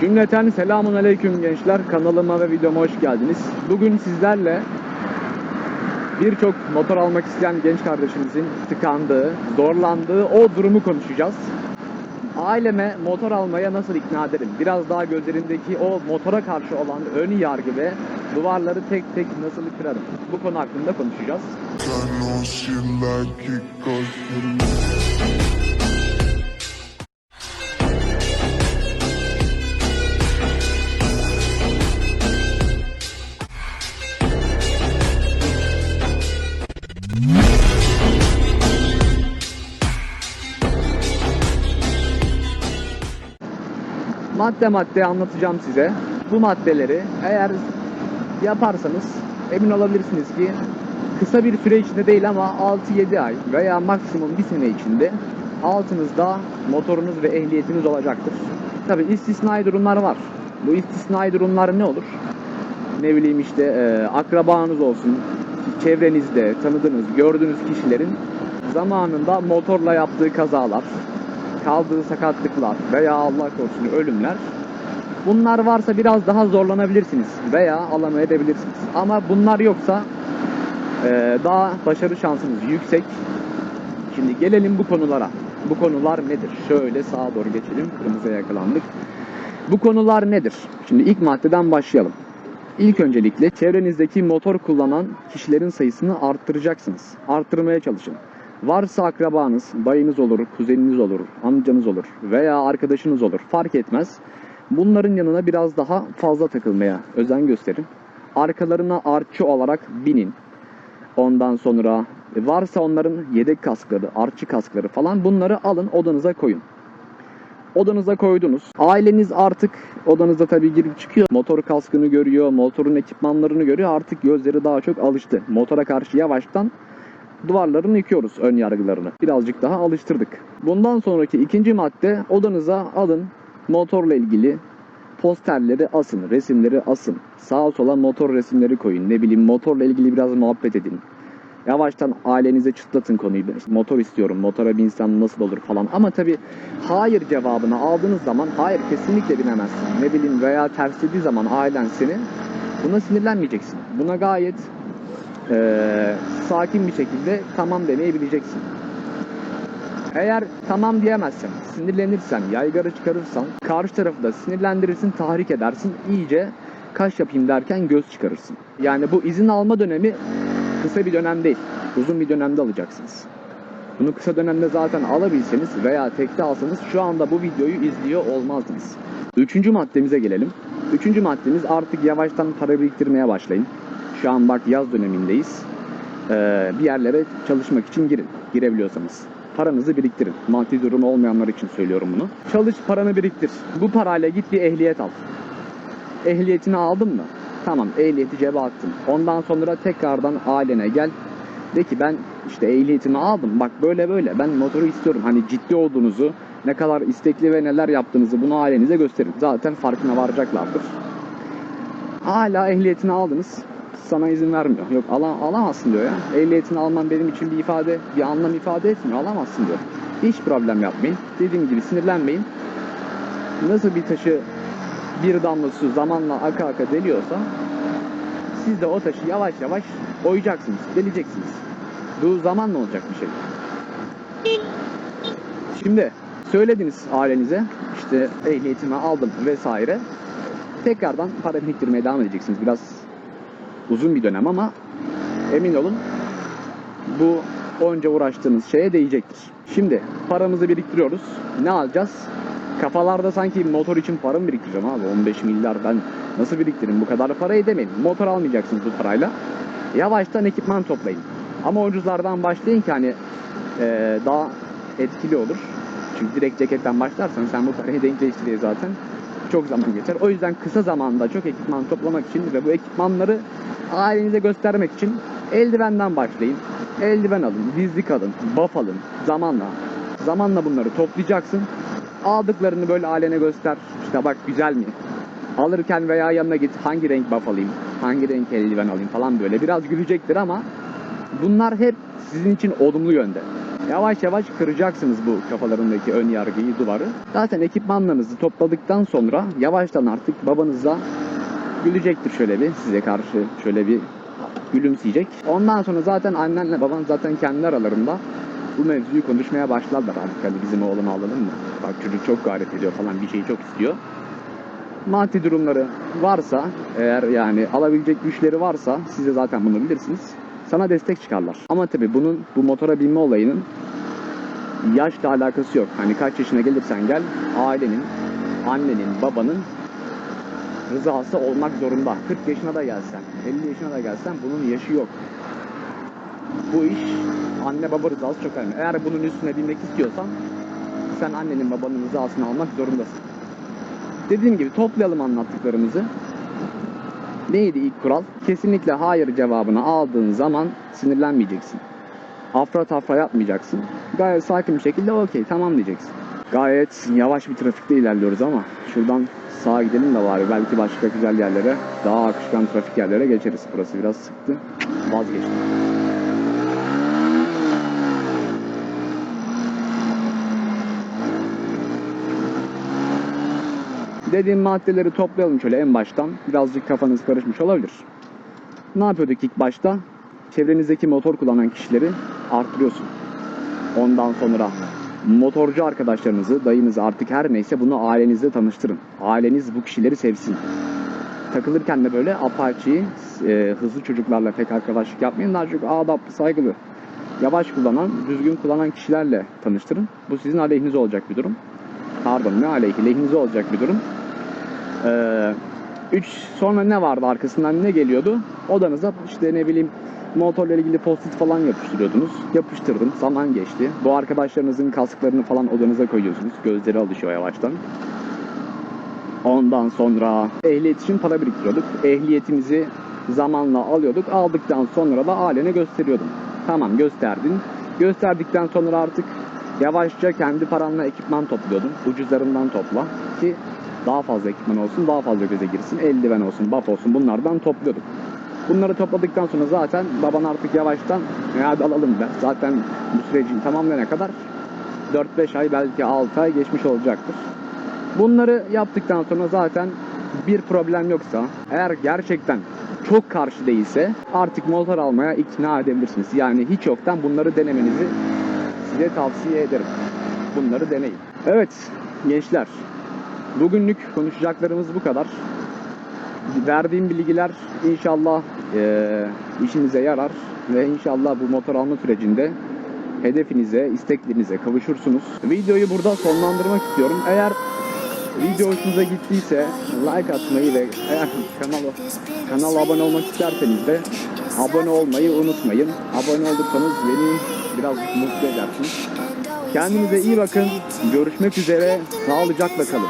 Cümleten selamun aleyküm gençler. Kanalıma ve videoma hoş geldiniz. Bugün sizlerle birçok motor almak isteyen genç kardeşimizin tıkandığı, zorlandığı o durumu konuşacağız. Aileme motor almaya nasıl ikna ederim? Biraz daha gözlerindeki o motora karşı olan ön yargı ve duvarları tek tek nasıl kırarım? Bu konu hakkında konuşacağız. Madde madde anlatacağım size. Bu maddeleri eğer yaparsanız emin olabilirsiniz ki kısa bir süre içinde değil ama 6-7 ay veya maksimum bir sene içinde altınızda motorunuz ve ehliyetiniz olacaktır. Tabi istisnai durumlar var. Bu istisnai durumlar ne olur? Ne bileyim işte e, akrabanız olsun, çevrenizde tanıdığınız, gördüğünüz kişilerin zamanında motorla yaptığı kazalar, kaldığı sakatlıklar veya Allah korusun ölümler bunlar varsa biraz daha zorlanabilirsiniz veya alamayabilirsiniz. Ama bunlar yoksa e, daha başarı şansınız yüksek. Şimdi gelelim bu konulara. Bu konular nedir? Şöyle sağa doğru geçelim. Kırmızıya yakalandık. Bu konular nedir? Şimdi ilk maddeden başlayalım. İlk öncelikle çevrenizdeki motor kullanan kişilerin sayısını arttıracaksınız. Arttırmaya çalışın. Varsa akrabanız, dayınız olur, kuzeniniz olur, amcanız olur veya arkadaşınız olur fark etmez. Bunların yanına biraz daha fazla takılmaya özen gösterin. Arkalarına artçı olarak binin. Ondan sonra varsa onların yedek kaskları, artçı kaskları falan bunları alın odanıza koyun. Odanıza koydunuz. Aileniz artık odanızda tabii girip çıkıyor. Motor kaskını görüyor, motorun ekipmanlarını görüyor. Artık gözleri daha çok alıştı. Motora karşı yavaştan duvarlarını yıkıyoruz ön yargılarını. Birazcık daha alıştırdık. Bundan sonraki ikinci madde odanıza alın motorla ilgili posterleri asın, resimleri asın. Sağa sola motor resimleri koyun. Ne bileyim motorla ilgili biraz muhabbet edin. Yavaştan ailenize çıtlatın konuyu. İşte motor istiyorum, motora binsem nasıl olur falan. Ama tabii hayır cevabını aldığınız zaman hayır kesinlikle binemezsin. Ne bileyim veya terslediği zaman ailen seni buna sinirlenmeyeceksin. Buna gayet eee, sakin bir şekilde tamam demeyi bileceksin. Eğer tamam diyemezsen, sinirlenirsen, yaygara çıkarırsan, karşı tarafı da sinirlendirirsin, tahrik edersin, iyice kaş yapayım derken göz çıkarırsın. Yani bu izin alma dönemi kısa bir dönem değil, uzun bir dönemde alacaksınız. Bunu kısa dönemde zaten alabilseniz veya tekte alsanız şu anda bu videoyu izliyor olmazdınız. Üçüncü maddemize gelelim. Üçüncü maddemiz artık yavaştan para biriktirmeye başlayın. Şu an bak yaz dönemindeyiz. Ee, bir yerlere çalışmak için girin. Girebiliyorsanız. Paranızı biriktirin. Maddi durumu olmayanlar için söylüyorum bunu. Çalış paranı biriktir. Bu parayla git bir ehliyet al. Ehliyetini aldın mı? Tamam ehliyeti cebe attın. Ondan sonra tekrardan ailene gel. De ki ben işte ehliyetimi aldım. Bak böyle böyle ben motoru istiyorum. Hani ciddi olduğunuzu, ne kadar istekli ve neler yaptığınızı bunu ailenize gösterin. Zaten farkına varacaklardır. Hala ehliyetini aldınız. Sana izin vermiyor. Yok ala, alamazsın diyor ya. Ehliyetini alman benim için bir ifade, bir anlam ifade etmiyor. Alamazsın diyor. Hiç problem yapmayın. Dediğim gibi sinirlenmeyin. Nasıl bir taşı bir damla su zamanla aka aka deliyorsa siz de o taşı yavaş yavaş oyacaksınız, deleceksiniz. Bu zamanla olacak bir şey. Şimdi söylediniz ailenize işte ehliyetimi aldım vesaire. Tekrardan para biriktirmeye devam edeceksiniz. Biraz uzun bir dönem ama emin olun bu onca uğraştığınız şeye değecektir. Şimdi paramızı biriktiriyoruz. Ne alacağız? Kafalarda sanki motor için para mı biriktireceğim abi? 15 milyar ben nasıl biriktireyim? Bu kadar para edemeyin. Motor almayacaksınız bu parayla. Yavaştan ekipman toplayın. Ama ucuzlardan başlayın ki hani eee, daha etkili olur. Çünkü direkt ceketten başlarsan sen bu parayı denkleştiriyor zaten. Çok zaman geçer. O yüzden kısa zamanda çok ekipman toplamak için ve bu ekipmanları ailenize göstermek için eldivenden başlayın. Eldiven alın, dizlik alın, buff alın zamanla. Zamanla bunları toplayacaksın. Aldıklarını böyle ailene göster. İşte bak güzel mi? Alırken veya yanına git hangi renk buff alayım, hangi renk eldiven alayım falan böyle. Biraz gülecektir ama bunlar hep sizin için olumlu yönde. Yavaş yavaş kıracaksınız bu kafalarındaki ön yargıyı, duvarı. Zaten ekipmanlarınızı topladıktan sonra yavaştan artık babanıza gülecektir şöyle bir size karşı şöyle bir gülümseyecek. Ondan sonra zaten annenle baban zaten kendi aralarında bu mevzuyu konuşmaya başlarlar artık hani bizim oğlumu alalım mı? Bak çocuk çok gayret ediyor falan bir şeyi çok istiyor. Maddi durumları varsa eğer yani alabilecek güçleri varsa siz de zaten bunu bilirsiniz. Sana destek çıkarlar. Ama tabii bunun bu motora binme olayının yaşla alakası yok. Hani kaç yaşına gelirsen gel ailenin, annenin, babanın rızası olmak zorunda. 40 yaşına da gelsen, 50 yaşına da gelsen bunun yaşı yok. Bu iş anne baba rızası çok önemli. Eğer bunun üstüne binmek istiyorsan sen annenin babanın rızasını almak zorundasın. Dediğim gibi toplayalım anlattıklarımızı. Neydi ilk kural? Kesinlikle hayır cevabını aldığın zaman sinirlenmeyeceksin. Afra tafra yapmayacaksın. Gayet sakin bir şekilde okey tamam diyeceksin. Gayet yavaş bir trafikte ilerliyoruz ama şuradan sağa gidelim de bari belki başka güzel yerlere daha akışkan trafik yerlere geçeriz. Burası biraz sıktı. Vazgeçtim. Dediğim maddeleri toplayalım şöyle en baştan. Birazcık kafanız karışmış olabilir. Ne yapıyorduk ilk başta? Çevrenizdeki motor kullanan kişileri arttırıyorsun. Ondan sonra motorcu arkadaşlarınızı, dayınızı artık her neyse bunu ailenizle tanıştırın. Aileniz bu kişileri sevsin. Takılırken de böyle apaçi, e, hızlı çocuklarla pek arkadaşlık yapmayın. Daha çok adaplı, saygılı, yavaş kullanan, düzgün kullanan kişilerle tanıştırın. Bu sizin aleyhinize olacak bir durum. Pardon ne aleyhi, lehinize olacak bir durum. Ee, üç sonra ne vardı arkasından ne geliyordu? Odanıza işte ne bileyim motorla ilgili post falan yapıştırıyordunuz. Yapıştırdım. Zaman geçti. Bu arkadaşlarınızın kasklarını falan odanıza koyuyorsunuz. Gözleri alışıyor yavaştan. Ondan sonra ehliyet için para biriktiriyorduk. Ehliyetimizi zamanla alıyorduk. Aldıktan sonra da ailene gösteriyordum. Tamam gösterdin. Gösterdikten sonra artık yavaşça kendi paranla ekipman topluyordum. Ucuzlarından topla ki daha fazla ekipman olsun, daha fazla göze girsin. Eldiven olsun, buff olsun bunlardan topluyorduk. Bunları topladıktan sonra zaten baban artık yavaştan ya hadi alalım der. Zaten bu sürecin tamamlayana kadar 4-5 ay belki 6 ay geçmiş olacaktır. Bunları yaptıktan sonra zaten bir problem yoksa eğer gerçekten çok karşı değilse artık motor almaya ikna edebilirsiniz. Yani hiç yoktan bunları denemenizi size tavsiye ederim. Bunları deneyin. Evet gençler bugünlük konuşacaklarımız bu kadar. Verdiğim bilgiler inşallah eee, işinize yarar ve inşallah bu motor alma sürecinde hedefinize, isteklerinize kavuşursunuz. Videoyu burada sonlandırmak istiyorum. Eğer video hoşunuza gittiyse like atmayı ve eğer kanala, kanala abone olmak isterseniz de abone olmayı unutmayın. Abone olursanız beni birazcık mutlu edersiniz. Kendinize iyi bakın. Görüşmek üzere. Sağlıcakla kalın.